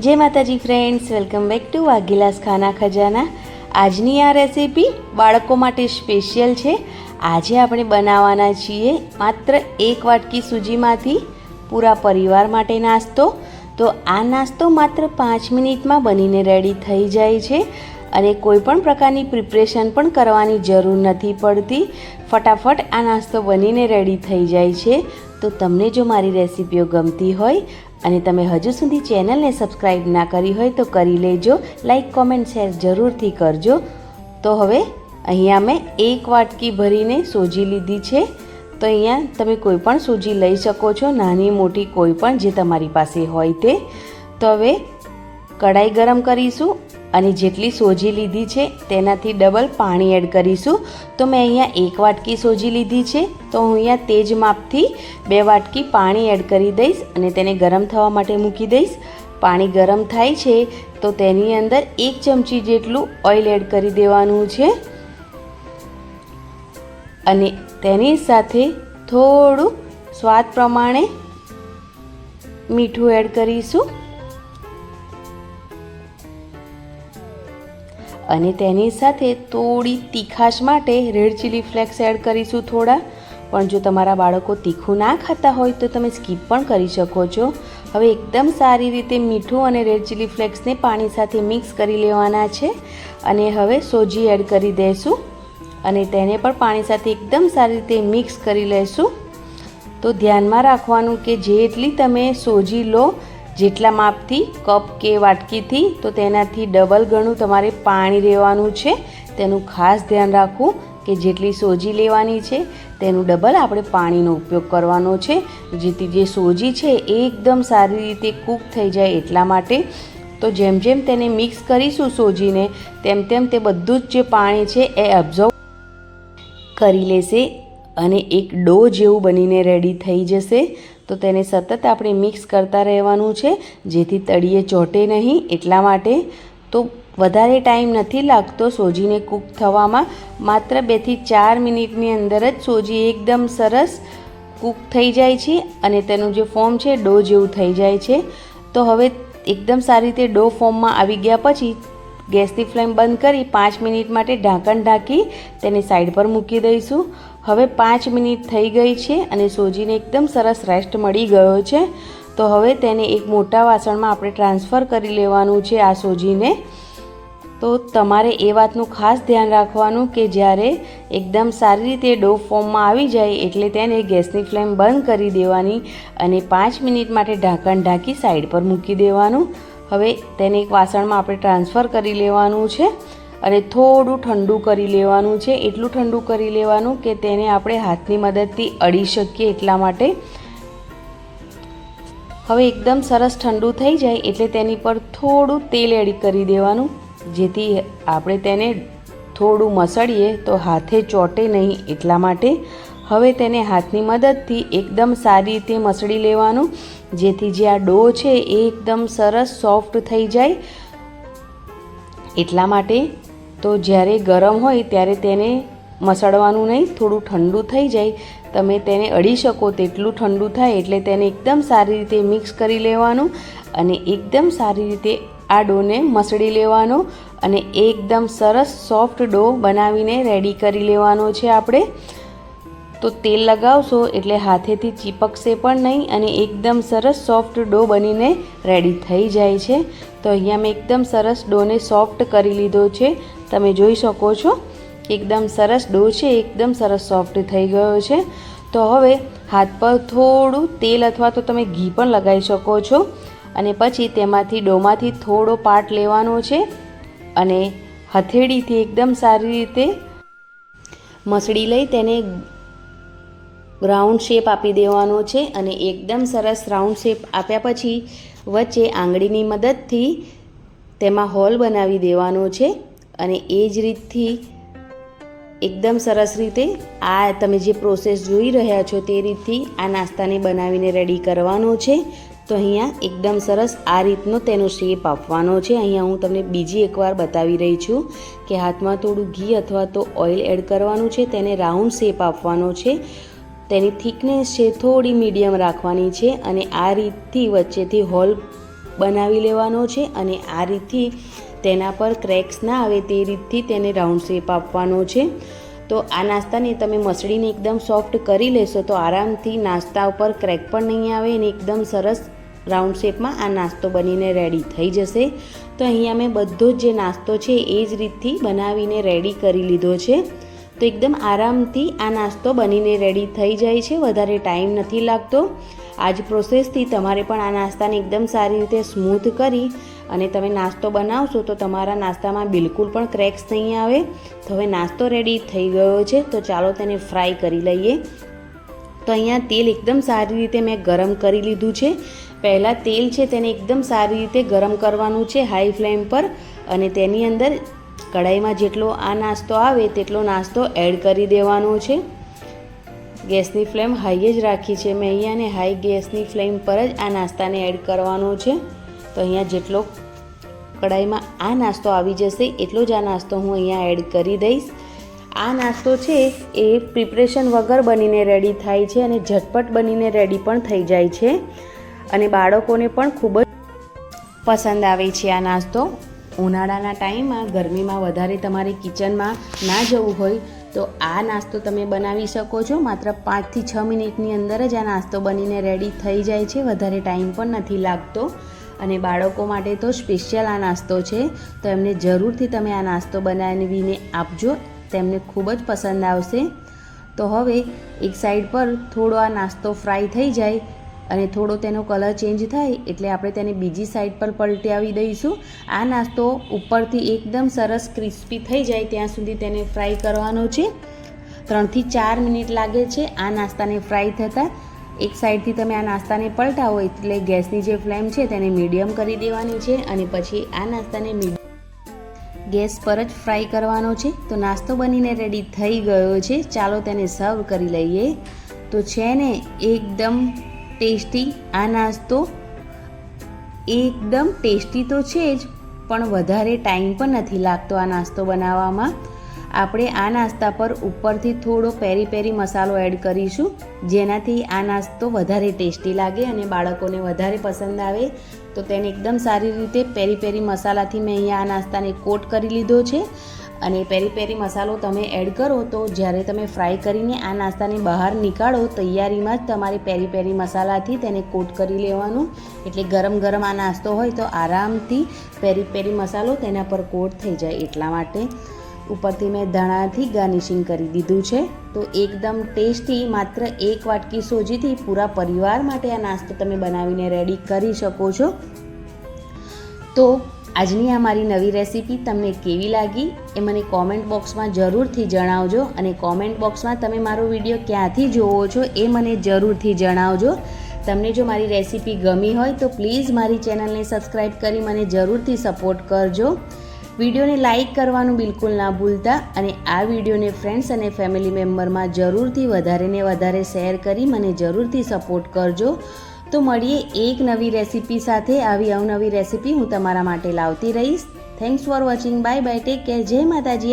જય માતાજી friends welcome back to Vaghilas Khana Khazana. આજની આ રેસીપી બાળકો માટે સ્પેશિયલ છે. આજે આપણે બનાવવાના છીએ માત્ર એક વાટકી સૂજીમાંથી પૂરા પરિવાર માટે નાસ્તો. તો આ નાસ્તો માત્ર પાંચ મિનિટમાં બનીને રેડી થઈ જાય છે અને કોઈ પણ પ્રકારની પ્રિપરેશન પણ કરવાની જરૂર નથી પડતી. ફટાફટ આ નાસ્તો બનીને રેડી થઈ જાય છે. તો તમને જો મારી રેસીપીઓ ગમતી હોય અને તમે હજુ સુધી ચેનલને સબસ્ક્રાઈબ ના કરી હોય તો કરી લેજો, લાઈક, કોમેન્ટ, શેર જરૂરથી કરજો. તો હવે અહીંયા મેં એક વાટકી ભરીને સોજી લીધી છે. તો અહીંયા તમે કોઈ પણ સૂજી લઈ શકો છો, નાની, મોટી કોઈ પણ જે તમારી પાસે હોય તે. તો હવે કઢાઈ ગરમ કરીશું અને જેટલી સોજી લીધી છે, તેનાથી ડબલ પાણી એડ કરીશું. તો મેં અહીંયા એક વાટકી સોજી લીધી છે, તો હું અહીંયા તેજ માપથી બે વાટકી પાણી એડ કરી દઈશ અને તેને ગરમ થવા માટે મૂકી દઈશ. પાણી ગરમ થાય છે, તો તેની અંદર એક ચમચી જેટલું ઓઇલ એડ કરી દેવાનું છે. અને તેની સાથે થોડું સ્વાદ પ્રમાણે મીઠું એડ કરીશું. અને તેની સાથે થોડી તીખાશ માટે રેડ ચીલી ફ્લેક્સ એડ કરીશું થોડા. પણ જો તમારા બાળકો તીખું ના ખાતા હોય તો તમે સ્કીપ પણ કરી શકો છો. હવે એકદમ સારી રીતે મીઠું અને રેડ ચીલી ફ્લેક્સને પાણી સાથે મિક્સ કરી લેવાના છે. અને હવે સોજી એડ કરી દઈશું અને તેને પણ પાણી સાથે એકદમ સારી રીતે મિક્સ કરી લઈશું તો ધ્યાનમાં રાખવાનું કે જેટલી તમે સોજી લો જેટલા માપથી, કપ કે વાટકીથી, તો તેનાથી ડબલ ગણું તમારે પાણી રહેવાનું છે. તેનું ખાસ ધ્યાન રાખવું કે જેટલી સોજી લેવાની છે, તેનું ડબલ આપણે પાણીનો ઉપયોગ કરવાનો છે. જેથી જે સોજી છે એ એકદમ સારી રીતે કૂક થઈ જાય એટલા માટે. તો જેમ જેમ તેને મિક્સ કરીશું સોજીને, તેમ તેમ તે બધું જ જે પાણી છે એ એબ્ઝોર્બ કરી લેશે. અને એક ડો જેવું બનીને રેડી થઈ જશે, તો તેને સતત આપણે મિક્સ કરતા રહેવાનું છે, જેથી તળીએ ચોટે નહીં એટલા માટે. તો વધારે ટાઈમ નથી લાગતો સોજીને કૂક થવામાં, માત્ર બેથી ચાર મિનિટની અંદર જ સોજી એકદમ સરસ કૂક થઈ જાય છે અને તેનું જે ફોર્મ છે ડો જેવું થઈ જાય છે. તો હવે એકદમ સારી રીતે ડો ફોર્મમાં આવી ગયા પછી, ગેસની ફ્લેમ બંધ કરી પાંચ મિનિટ માટે ઢાંકણ ઢાંકી તેને સાઈડ પર મૂકી દઈશું. હવે પાંચ મિનિટ થઈ ગઈ છે અને સોજીને એકદમ સરસ રેસ્ટ મળી ગયો છે. તો હવે તેને એક મોટા વાસણમાં આપણે ટ્રાન્સફર કરી લેવાનું છે આ સોજીને. તો તમારે એ વાતનું ખાસ ધ્યાન રાખવાનું કે જ્યારે એકદમ સારી રીતે ડો ફોર્મમાં આવી જાય એટલે તેને ગેસની ફ્લેમ બંધ કરી દેવાની અને પાંચ મિનિટ માટે ઢાંકણ ઢાંકી સાઈડ પર મૂકી દેવાનું. હવે તેને એક વાસણમાં આપણે ટ્રાન્સફર કરી લેવાનું છે. અને થોડું ઠંડુ કરી લેવાનું છે, એટલું ઠંડુ કરી લેવાનું કે તેને આપણે હાથની મદદથી અડી શકીએ એટલા માટે. હવે એકદમ સરસ ઠંડુ થઈ જાય એટલે તેની પર થોડું તેલ એડ કરી દેવાનું, જેથી આપણે તેને થોડું મસળીએ તો હાથે ચોટે નહીં એટલા માટે. હવે તેને હાથની મદદથી એકદમ સારી રીતે મસળી લેવાનું, જેથી જે આ ડો છે એ એકદમ સરસ સોફ્ટ થઈ જાય. એટલા માટે તો જ્યારે ગરમ હોય ત્યારે તેને મસળવાનું નહીં, થોડું ઠંડુ થઈ જાય. તમે તેને અડી શકો તેટલું ઠંડુ થાય એટલે તેને એકદમ સારી રીતે મિક્સ કરી લેવાનું અને એકદમ સારી રીતે આ ડોને મસળી લેવાનો અને એકદમ સરસ સોફ્ટ ડો બનાવીને રેડી કરી લેવાનો છે આપણે. તો તેલ લગાવશો એટલે હાથેથી ચીપકશે પણ નહીં અને એકદમ સરસ સોફ્ટ ડો બનીને રેડી થઈ જાય છે. તો અહીંયા મેં એકદમ સરસ ડોને સોફ્ટ કરી લીધો છે. તમે જોઈ શકો છો, એકદમ સરસ ડો છે, એકદમ સરસ સોફ્ટ થઈ ગયો છે. તો હવે હાથ પર થોડું તેલ અથવા તો તમે ઘી પણ લગાવી શકો છો અને પછી તેમાંથી ડોમાંથી થોડો પાર્ટ લેવાનો છે અને હથેળીથી એકદમ સારી રીતે મસળી લઈ તેને રાઉન્ડ શેપ આપી દેવાનો છે અને એકદમ સરસ રાઉન્ડ શેપ આપ્યા પછી વચ્ચે આંગળીની મદદથી તેમાં હોલ બનાવી દેવાનો છે. અને એ જ રીતથી એકદમ સરસ રીતે આ તમે જે પ્રોસેસ જોઈ રહ્યા છો તે રીતથી આ નાસ્તાને બનાવીને રેડી કરવાનો છે. તો અહીંયા એકદમ સરસ આ રીતનો તેનો શેપ આપવાનો છે. અહીંયા હું તમને બીજી એકવાર બતાવી રહી છું કે હાથમાં થોડું ઘી અથવા તો ઓઇલ એડ કરવાનું છે, તેને રાઉન્ડ શેપ આપવાનો છે. તેની થિકનેસ છે થોડી મીડિયમ રાખવાની છે અને આ રીતથી વચ્ચેથી હોલ બનાવી લેવાનો છે અને આ રીતથી તેના પર ક્રેક્સ ના આવે તે રીતથી તેને રાઉન્ડ શેપ આપવાનો છે. તો આ નાસ્તાને તમે મસળીને એકદમ સોફ્ટ કરી લેશો તો આરામથી નાસ્તા ઉપર ક્રેક પણ નહીં આવે અને એકદમ સરસ રાઉન્ડ શેપમાં આ નાસ્તો બનીને રેડી થઈ જશે. તો અહીંયા મેં બધો જ જે નાસ્તો છે એ જ રીતથી બનાવીને રેડી કરી લીધો છે. તો એકદમ આરામથી આ નાસ્તો બનીને રેડી થઈ જાય છે, વધારે ટાઈમ નથી લાગતો. આ જ પ્રોસેસથી તમારે પણ આ નાસ્તાને એકદમ સારી રીતે સ્મૂથ કરી અને તમે નાસ્તો બનાવશો તો તમારા નાસ્તામાં બિલકુલ પણ ક્રેક્સ નહીં આવે. તો હવે નાસ્તો રેડી થઈ ગયો છે, તો ચાલો તેને ફ્રાય કરી લઈએ. તો અહીંયા તેલ એકદમ સારી રીતે મેં ગરમ કરી લીધું છે. પહેલાં તેલ છે તેને એકદમ સારી રીતે ગરમ કરવાનું છે હાઈ ફ્લેમ પર અને તેની અંદર કઢાઈમાં જેટલો આ નાસ્તો આવે તેટલો નાસ્તો એડ કરી દેવાનો છે. ગેસની ફ્લેમ હાઈ જ રાખી છે. મેં અહીંયા ને હાઈ ગેસની ફ્લેમ પર જ આ નાસ્તાને એડ કરવાનો છે. તો અહીંયા જેટલો કઢાઈમાં આ નાસ્તો આવી જશે, એટલો જ આ નાસ્તો હું અહીંયા એડ કરી દઈશ. આ નાસ્તો છે એ પ્રિપરેશન વગર બનીને રેડી થાય છે અને ઝટપટ બનીને રેડી પણ થઈ જાય છે. અને બાળકોને પણ ખૂબ જ પસંદ આવે છે આ નાસ્તો. ઉનાળાના ટાઈમમાં ગરમીમાં વધારે તમારે કિચનમાં ના જવું હોય, તો આ નાસ્તો તમે બનાવી શકો છો. માત્ર પાંચથી છ મિનિટની અંદર જ આ નાસ્તો બનીને રેડી થઈ જાય છે. વધારે ટાઈમ પણ નથી લાગતો. અને બાળકો માટે તો સ્પેશિયલ આ નાસ્તો છે. તો એમને જરૂરથી તમે આ નાસ્તો બનાવીને આપજો. તેમને ખૂબ જ પસંદ આવશે. તો હવે એક સાઈડ પર થોડો આ નાસ્તો ફ્રાય થઈ જાય અને થોડો તેનો કલર ચેન્જ થાય એટલે આપણે તેને બીજી સાઈડ પર પલટાવી દઈશું. આ નાસ્તો ઉપરથી એકદમ સરસ ક્રિસ્પી થઈ જાય ત્યાં સુધી તેને ફ્રાય કરવાનો છે. ત્રણથી ચાર મિનિટ લાગે છે આ નાસ્તાને ફ્રાય થતાં. એક સાઈડથી તમે આ નાસ્તાને પલટાવો એટલે ગેસની જે ફ્લેમ છે તેને મીડિયમ કરી દેવાની છે અને પછી આ નાસ્તાને ગેસ પર જ ફ્રાય કરવાનો છે. તો નાસ્તો બનીને રેડી થઈ ગયો છે. ચાલો તેને સર્વ કરી લઈએ. તો છે ને, એકદમ ટેસ્ટી આ નાસ્તો. એકદમ ટેસ્ટી તો છે જ, પણ વધારે ટાઈમ પણ નથી લાગતો આ નાસ્તો બનાવવામાં. આપણે આ નાસ્તા પર ઉપરથી થોડો પેરી પેરી મસાલો એડ કરીશું. જેનાથી આ નાસ્તો વધારે ટેસ્ટી લાગે અને બાળકોને વધારે પસંદ આવે. તો તેને એકદમ સારી રીતે પેરી પેરી મસાલાથી મેં અહીંયા આ નાસ્તાને કોટ કરી લીધો છે. અને પેરી પેરી મસાલો તમે એડ કરો તો જ્યારે તમે ફ્રાય કરીને આ નાસ્તાને બહાર નીકાળો, તૈયારીમાં જ તમારે પેરી પેરી મસાલાથી તેને કોટ કરી લેવાનું. એટલે ગરમ ગરમ આ નાસ્તો હોય તો આરામથી પેરી પેરી મસાલો તેના પર કોટ થઈ જાય એટલા માટે. ઉપરથી મેં ધાણાથી ગાર્નિશિંગ કરી દીધું છે. તો એકદમ ટેસ્ટી માત્ર એક વાટકી સોજીથી પૂરા પરિવાર માટે આ નાસ્તો તમે બનાવીને રેડી કરી શકો છો. તો આજની આ મારી નવી રેસીપી તમને કેવી લાગી એ મને કોમેન્ટ બોક્સમાં જરૂરથી જણાવજો અને કોમેન્ટ બોક્સમાં તમે મારો વીડિયો ક્યાંથી જોવો છો એ મને જરૂરથી જણાવજો. તમને જો મારી રેસીપી ગમી હોય તો પ્લીઝ મારી ચેનલને સબસ્ક્રાઈબ કરી મને જરૂરથી સપોર્ટ કરજો. વિડીયોને લાઇક કરવાનું બિલકુલ ના ભૂલતા અને આ વિડીયોને ફ્રેન્ડ્સ અને ફેમિલી મેમ્બરમાં જરૂરથી વધારે ને વધારે શેર કરી મને જરૂરથી સપોર્ટ કરજો. તો મળીએ એક નવી રેસીપી સાથે. આવી અવનવી રેસીપી હું તમારા માટે લાવતી રહીશ. Thanks for watching bye bye take care જય માતાજી.